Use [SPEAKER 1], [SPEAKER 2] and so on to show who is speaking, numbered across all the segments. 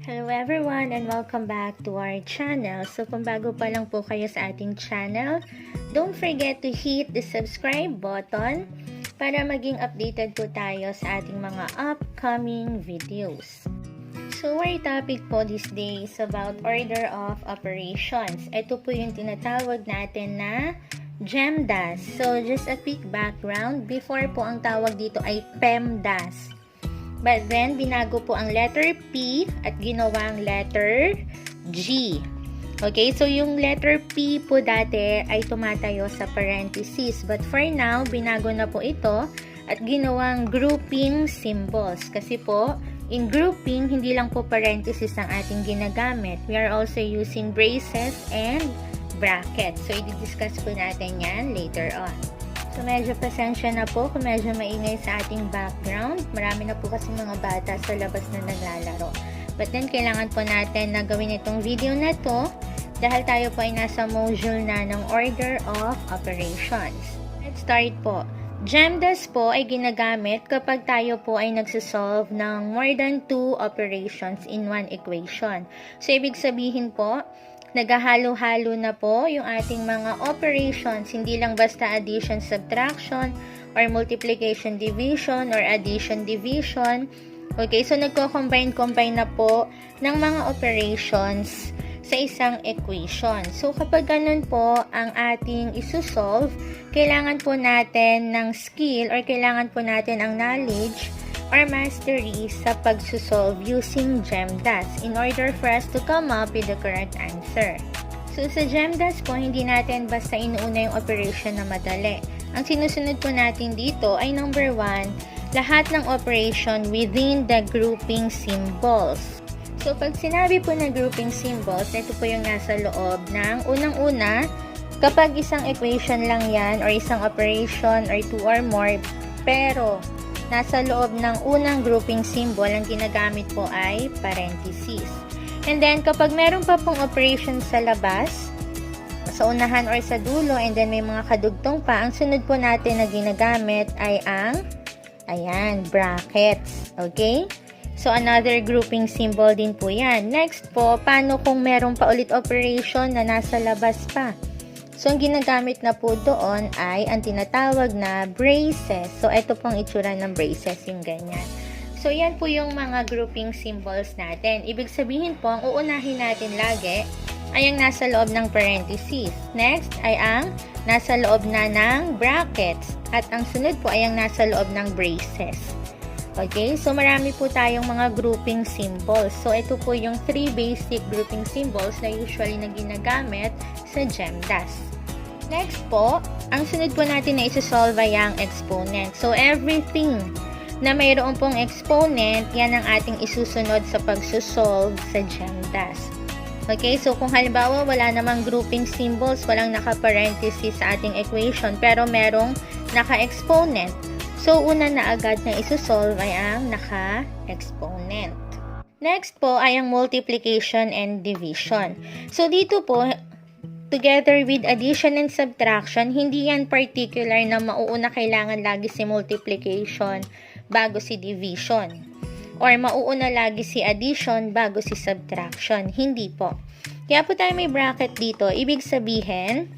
[SPEAKER 1] Hello everyone and welcome back to our channel. So kung bago pa lang po kayo sa ating channel, don't forget to hit the subscribe button para maging updated po tayo sa ating mga upcoming videos. So our topic po this day is about order of operations. Ito po yung tinatawag natin na GEMDAS. So just a quick background, before po ang tawag dito ay PEMDAS. But then, binago po ang letter P at ginawang letter G. Okay, so yung letter P po dati ay tumatayo sa parentheses. But for now, binago na po ito at ginawang grouping symbols. Kasi po, in grouping, hindi lang po parentheses ang ating ginagamit. We are also using braces and brackets. So, i-discuss po natin yan later on. So, medyo pasensya na po kung medyo maingay sa ating background. Marami na po kasi mga bata sa labas na naglalaro. But then, kailangan po natin na gawin itong video na to dahil tayo po ay nasa module na ng Order of Operations. Let's start po. GEMDAS po ay ginagamit kapag tayo po ay nagsisolve ng more than two operations in one equation. So, ibig sabihin po, naghahalo-halo na po yung ating mga operations, hindi lang basta addition, subtraction, or multiplication, division, or addition, division. Okay, so nagko-combine-combine na po ng mga operations sa isang equation. So, kapag ganun po ang ating isusolve, kailangan po natin ng skill or kailangan po natin ang knowledge or mastery sa pagsusolve using GEMDAS in order for us to come up with the correct answer. So, sa GEMDAS po, hindi natin basta inuuna yung operation na madali. Ang sinusunod po natin dito ay number 1, lahat ng operation within the grouping symbols. So, pag sinabi po na grouping symbols, ito po yung nasa loob ng unang-una, kapag isang equation lang yan or isang operation or two or more, pero nasa loob ng unang grouping symbol, ang ginagamit po ay parentheses. And then, kapag meron pa pong operation sa labas, sa unahan or sa dulo, and then may mga kadugtong pa, ang sunod po natin na ginagamit ay ang, ayan, brackets. Okay? So, another grouping symbol din po yan. Next po, paano kung meron pa ulit operation na nasa labas pa? So, ang ginagamit na po doon ay ang tinatawag na braces. So, ito pong itsura ng braces, yung ganyan. So, yan po yung mga grouping symbols natin. Ibig sabihin po, ang uunahin natin lagi ay ang nasa loob ng parentheses. Next ay ang nasa loob na ng brackets. At ang sunod po ay ang nasa loob ng braces. Okay, so marami po tayong mga grouping symbols. So, ito po yung three basic grouping symbols na usually na ginagamit sa GEMDAS. Next po, ang sunod po natin na isa-solve ay ang exponent. So, everything na mayroon pong exponent, yan ang ating isusunod sa pagsusolve sa GEMDAS. Okay, so kung halimbawa wala namang grouping symbols, walang naka-parenthesis sa ating equation, pero merong naka-exponent, So, una na agad na isusolve ay ang naka-exponent. Next po ay ang multiplication and division. So, dito po, together with addition and subtraction, hindi yan particular na mauuna kailangan lagi si multiplication bago si division. Or mauuna lagi si addition bago si subtraction. Hindi po. Kaya po tayo may bracket dito. Ibig sabihin,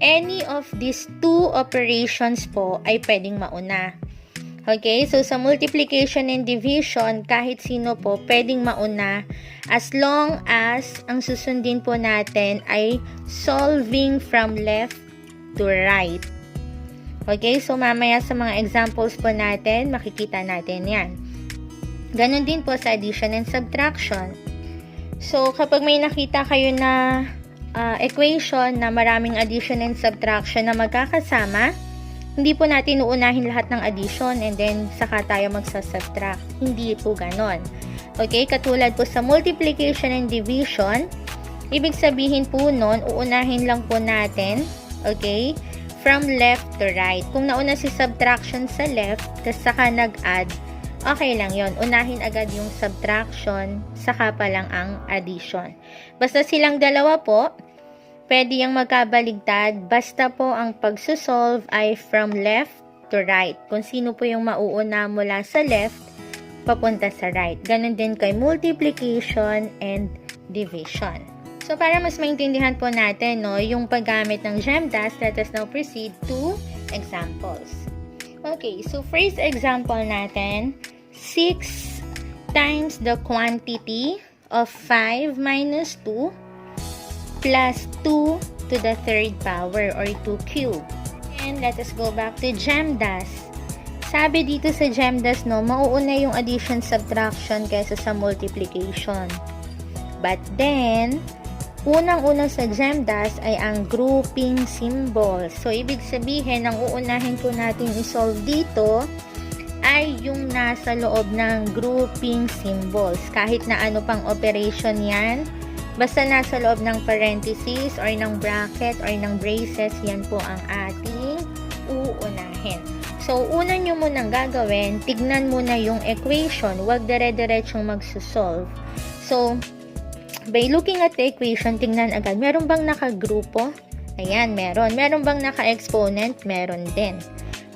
[SPEAKER 1] any of these two operations po ay pwedeng mauna. Okay, so sa multiplication and division, kahit sino po pwedeng mauna as long as ang susundin po natin ay solving from left to right. Okay, so mamaya sa mga examples po natin, makikita natin yan. Ganon din po sa addition and subtraction. So, kapag may nakita kayo na uh, equation na maraming addition and subtraction na magkakasama, hindi po natin uunahin lahat ng addition and then saka tayo magsasubtract. Hindi po ganon. Okay, katulad po sa multiplication and division, ibig sabihin po nun, uunahin lang po natin, okay, from left to right. Kung nauna si subtraction sa left, tapos saka nag-add, okay lang yon Unahin agad yung subtraction, saka pa lang ang addition. Basta silang dalawa po, pwede yung magkabaligtad, basta po ang pagsusolve ay from left to right. Kung sino po yung mauuna mula sa left, papunta sa right. Ganon din kay multiplication and division. So, para mas maintindihan po natin no, yung paggamit ng GEMDAS, let us now proceed to examples. Okay, so first example natin, 6 times the quantity of 5 minus 2 plus 2 to the third power or 2 cube. And let us go back to GEMDAS. Sabi dito sa GEMDAS, no, mauuna yung addition subtraction kaysa sa multiplication. But then, unang-una sa GEMDAS ay ang grouping symbol. So, ibig sabihin, ang uunahin po natin isolve dito ay yung nasa loob ng grouping symbols. Kahit na ano pang operation yan, basta nasa loob ng parentheses or ng bracket or ng braces, yan po ang ating uunahin. So, una nyo munang gagawin, tignan muna yung equation. Huwag dire-diretsong magsusolve. So, by looking at the equation, tingnan agad, meron bang nakagrupo? Ayan, meron. Meron bang naka-exponent? Meron din.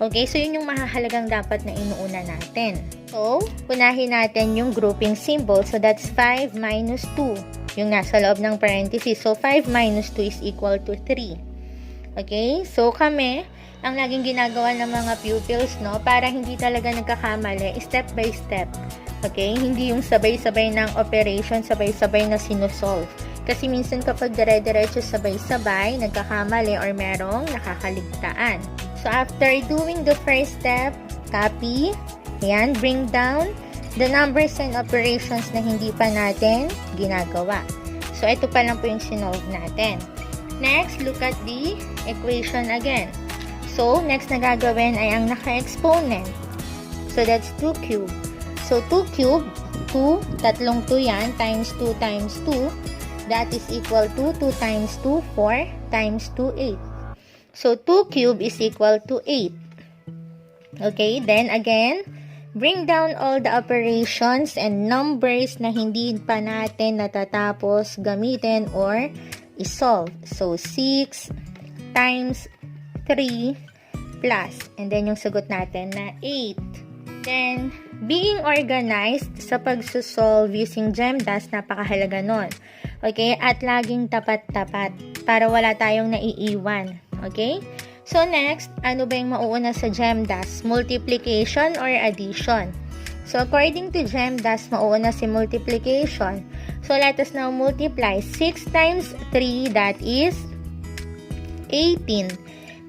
[SPEAKER 1] Okay, so yun yung mahahalagang dapat na inuuna natin. So, unahin natin yung grouping symbol. So, that's 5 minus 2. Yung nasa loob ng parenthesis. So, 5 minus 2 is equal to 3. Okay, so kami, ang laging ginagawa ng mga pupils, no, para hindi talaga nagkakamali, step by step. Okay? Hindi yung sabay-sabay ng operation, sabay-sabay na sinusolve. Kasi minsan kapag dire-diretso sabay-sabay, nagkakamali or merong nakakaligtaan. So, after doing the first step, copy, yan, bring down the numbers and operations na hindi pa natin ginagawa. So, ito pa lang po yung sinolve natin. Next, look at the equation again. So, next na gagawin ay ang naka-exponent. So, that's 2 cube. So, 2 cube, 2, tatlong 2 yan, times 2 times 2. That is equal to 2 times 2, 4, times 2, 8. So, 2 cube is equal to 8. Okay, then again, bring down all the operations and numbers na hindi pa natin natatapos gamitin or isolve. So, 6 times 3 plus. And then, yung sagot natin na 8. Then, being organized sa pagsusolve using GEMDAS, napakahalaga nun. Okay? At laging tapat-tapat para wala tayong naiiwan. Okay? So, next, ano ba yung mauuna sa GEMDAS? Multiplication or addition? So, according to GEMDAS, mauuna si multiplication. So, let us now multiply 6 times 3, that is 18.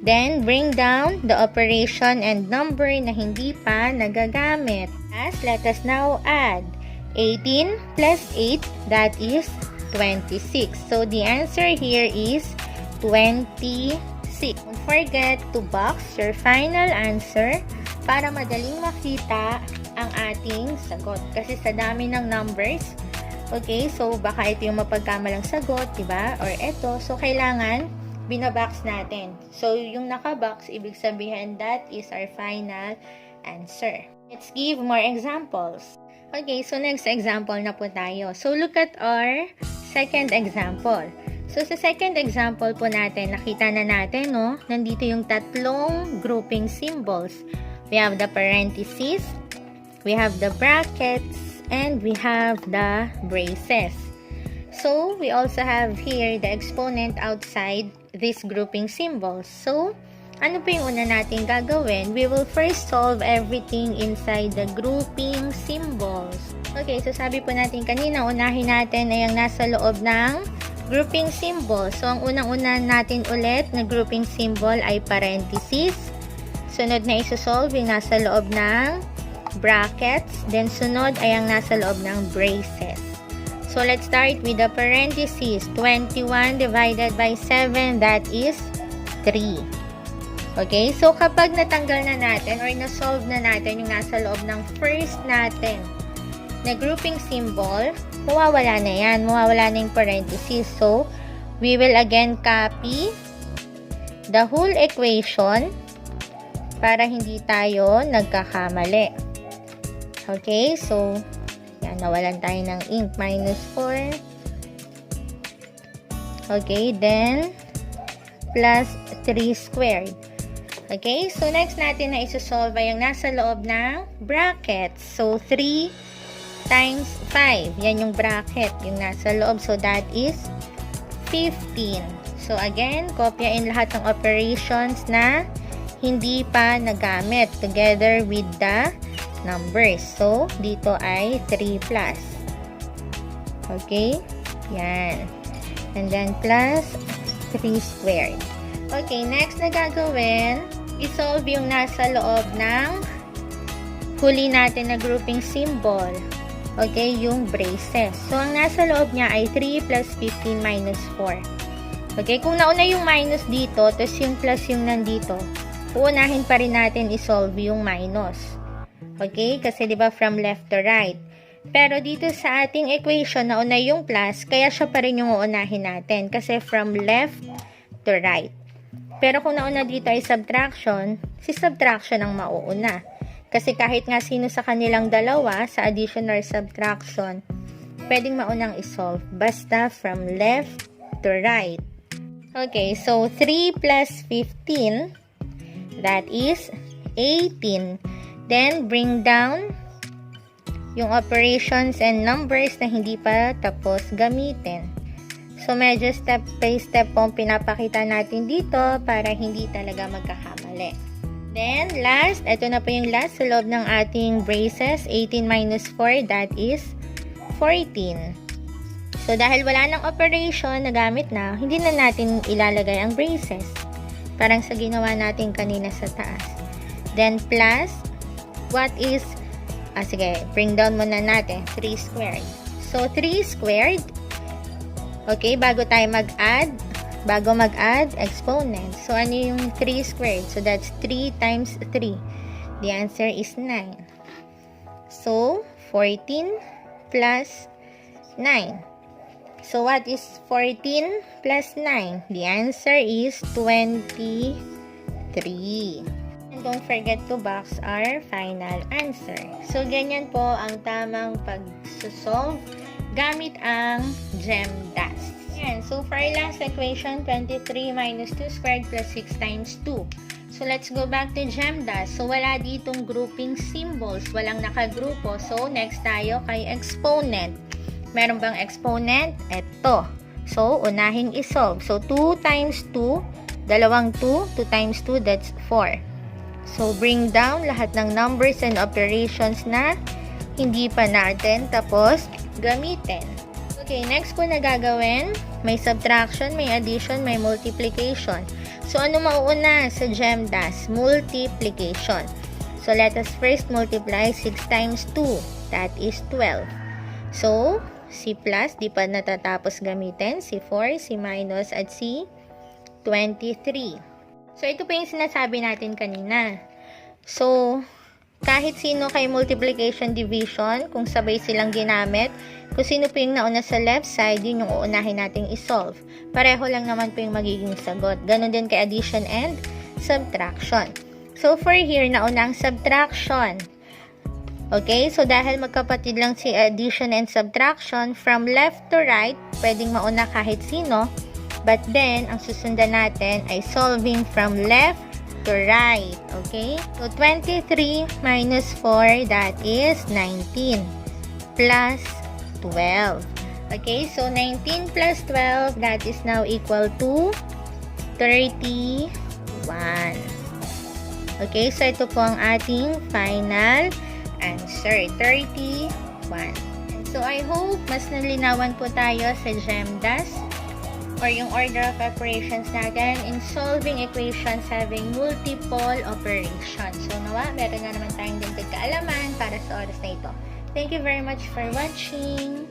[SPEAKER 1] Then, bring down the operation and number na hindi pa nagagamit. As, let us now add 18 plus 8, that is 26. So, the answer here is 26. Don't forget to box your final answer para madaling makita ang ating sagot. Kasi sa dami ng numbers, okay, so baka ito yung mapagkamalang sagot, diba? Or ito, so kailangan binabox natin. So, yung nakabox, ibig sabihin that is our final answer. Let's give more examples. Okay, so next example na po tayo. So, look at our second example. So, sa second example po natin, nakita na natin, no? Nandito yung tatlong grouping symbols. We have the parentheses, we have the brackets, and we have the braces. So, we also have here the exponent outside these grouping symbols. So, ano po yung una natin gagawin? We will first solve everything inside the grouping symbols. Okay, so sabi po natin kanina, unahin natin ay ang nasa loob ng grouping symbol. So, ang unang-una natin ulit na grouping symbol ay parentheses. Sunod na isosolve yung nasa loob ng brackets. Then, sunod ay ang nasa loob ng braces. So, let's start with the parentheses. 21 divided by 7, that is 3. Okay? So, kapag natanggal na natin or na-solve na natin yung nasa loob ng first natin na grouping symbol, mawawala na yan. Mawawala na yung parentheses. So, we will again copy the whole equation para hindi tayo nagkakamali. Okay? So, yan, nawalan tayo ng ink. Minus 4. Okay, then, plus 3 squared. Okay, so next natin na isosolve ay yung nasa loob ng bracket. So, 3 times 5. Yan yung bracket, yung nasa loob. So, that is 15. So, again, kopyain lahat ng operations na hindi pa nagamit together with the numbers. So, dito ay 3 plus. Okay? Yan. And then, plus 3 squared. Okay, next na gagawin, isolve yung nasa loob ng huli natin na grouping symbol. Okay, yung braces. So, ang nasa loob niya ay 3 plus 15 minus 4. Okay, kung nauna yung minus dito, tapos yung plus yung nandito, uunahin pa rin natin isolve yung minus. Okay, kasi 'di ba from left to right. Pero dito sa ating equation, nauna yung plus, kaya siya pa rin yung uunahin natin. Kasi from left to right. Pero kung nauna dito ay subtraction, si subtraction ang mauuna. Kasi kahit nga sino sa kanilang dalawa, sa addition or subtraction, pwedeng maunang isolve. Basta from left to right. Okay, so 3 plus 15, that is 18. Then, bring down yung operations and numbers na hindi pa tapos gamitin. So, medyo step by step po ang pinapakita natin dito para hindi talaga magkakamali. Then, last, ito na po yung last sa loob ng ating braces. 18 minus 4, that is 14. So, dahil wala ng operation na gamit na, hindi na natin ilalagay ang braces. Parang sa ginawa natin kanina sa taas. Then, plus, what is, ah, sige, bring down muna natin, 3 squared. So, 3 squared, Okay, bago tayo mag-add, bago mag-add, exponent. So, ano yung 3 squared? So, that's 3 times 3. The answer is 9. So, 14 plus 9. So, what is 14 plus 9? The answer is 23. And don't forget to box our final answer. So, ganyan po ang tamang pag-solve gamit ang gem dust. Yan. So, for our last equation, 23 minus 2 squared plus 6 times 2. So, let's go back to gem dust. So, wala ditong grouping symbols. Walang nakagrupo. So, next tayo kay exponent. Meron bang exponent? Ito. So, unahin isolve. So, 2 times 2, dalawang 2, 2 times 2, that's 4. So, bring down lahat ng numbers and operations na hindi pa natin tapos gamitin. Okay, next po na gagawin, may subtraction, may addition, may multiplication. So, ano mauuna sa GEMDAS? Multiplication. So, let us first multiply 6 times 2. That is 12. So, si plus, di pa natatapos gamitin. Si 4, si minus, at si 23. So, ito po yung sinasabi natin kanina. So, kahit sino kay multiplication division, kung sabay silang ginamit, kung sino po yung nauna sa left side, yun yung uunahin nating isolve. Pareho lang naman po yung magiging sagot. Ganon din kay addition and subtraction. So, for here, nauna ang subtraction. Okay, so dahil magkapatid lang si addition and subtraction, from left to right, pwedeng mauna kahit sino. But then, ang susundan natin ay solving from left to right. Okay? So, 23 minus 4, that is 19. Plus 12. Okay? So, 19 plus 12, that is now equal to 31. Okay? So, ito po ang ating final answer. 31. So, I hope mas nalinawan po tayo sa GEMDAS or yung order of operations natin in solving equations having multiple operations. So, nawa, meron na naman tayong dagdag kaalaman para sa oras na ito. Thank you very much for watching.